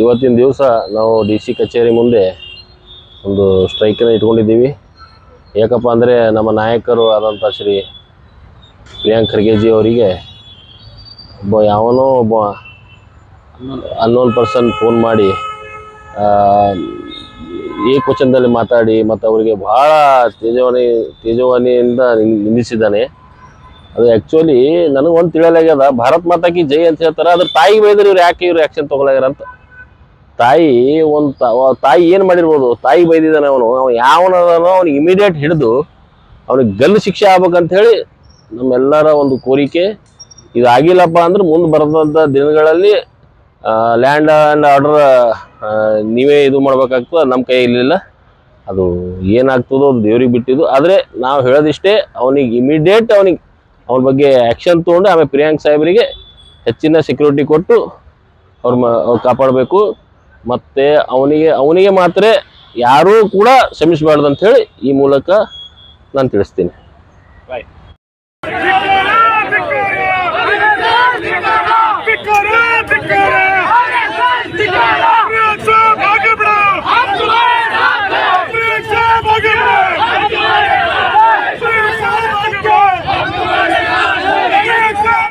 ಇವತ್ತಿನ ದಿವಸ ನಾವು ಡಿ ಸಿ ಕಚೇರಿ ಮುಂದೆ ಒಂದು ಸ್ಟ್ರೈಕನ್ನು ಇಟ್ಕೊಂಡಿದ್ದೀವಿ. ಯಾಕಪ್ಪ ಅಂದರೆ ನಮ್ಮ ನಾಯಕರು ಆದಂಥ ಶ್ರೀ ಪ್ರಿಯಾಂಕ್ ಖರ್ಗೆಜಿ ಅವರಿಗೆ ಒಬ್ಬ ಯಾವನೋ ಒಬ್ಬ ಅನ್ನೋನ್ ಪರ್ಸನ್ ಫೋನ್ ಮಾಡಿ ಈ ಕ್ವಶನ್ದಲ್ಲಿ ಮಾತಾಡಿ ಮತ್ತು ಅವರಿಗೆ ಬಹಳ ತೇಜವಾನಿ, ತೇಜವಾನಿಯಿಂದ ನಿಂದಿಸಿದ್ದಾನೆ. ಅದು ಆ್ಯಕ್ಚುಲಿ ನನಗೆ ಒಂದು ತಿಳಿಯಲಾಗ್ಯದ ಭಾರತ್ ಮಾತಾಕಿ ಜೈ ಅಂತ ಹೇಳ್ತಾರೆ ಅದ್ರ ತಾಯಿಗೆ ಬೈದ್ರೆ ಇವ್ರು ಯಾಕೆ ಇವ್ರು ಆ್ಯಕ್ಷನ್ ತೊಗೊಳಗ್ಯಾರ ಅಂತ. ತಾಯಿ ಒಂದು ತಾಯಿ ಏನು ಮಾಡಿರ್ಬೋದು? ತಾಯಿ ಬೈದಿದ್ದಾನೆ ಅವನು. ಅವನು ಯಾವನದನೋ ಅವ್ನಿಗೆ ಇಮಿಡಿಯೇಟ್ ಹಿಡಿದು ಅವ್ನಿಗೆ ಗಲ್ಲು ಶಿಕ್ಷೆ ಆಗ್ಬೇಕಂತ ಹೇಳಿ ನಮ್ಮೆಲ್ಲರ ಒಂದು ಕೋರಿಕೆ ಇದು ಆಗಿಲ್ಲಪ್ಪ ಅಂದ್ರೆ ಮುಂದೆ ಬರದಂಥ ದಿನಗಳಲ್ಲಿ ಲ್ಯಾಂಡ್ ಆ್ಯಂಡ್ ಆರ್ಡರ್ ನೀವೇ ಇದು ಮಾಡ್ಬೇಕಾಗ್ತದೆ ನಮ್ಮ ಕೈಯಲ್ಲಿಲ್ಲ ಅದು ಏನಾಗ್ತದೋ ಅದು ದೇವ್ರಿಗೆ ಬಿಟ್ಟಿದ್ದು. ಆದರೆ ನಾವು ಹೇಳೋದಿಷ್ಟೇ, ಅವನಿಗೆ ಇಮಿಡಿಯೇಟ್ ಅವನಿಗೆ ಅವ್ರ ಬಗ್ಗೆ ಆ್ಯಕ್ಷನ್ ತೊಗೊಂಡು ಆಮೇಲೆ ಪ್ರಿಯಾಂಕ್ ಸಾಹೇಬರಿಗೆ ಹೆಚ್ಚಿನ ಸೆಕ್ಯೂರಿಟಿ ಕೊಟ್ಟು ಅವ್ರ ಮ ಅವ್ರು ಕಾಪಾಡಬೇಕು. ಮತ್ತೆ ಅವನಿಗೆ ಅವನಿಗೆ ಮಾತ್ರ ಯಾರೂ ಕೂಡ ಶ್ರಮಿಸಬಾರ್ದು ಅಂತ ಹೇಳಿ ಈ ಮೂಲಕ ನಾನು ತಿಳಿಸ್ತೀನಿ. ಬಾಯ್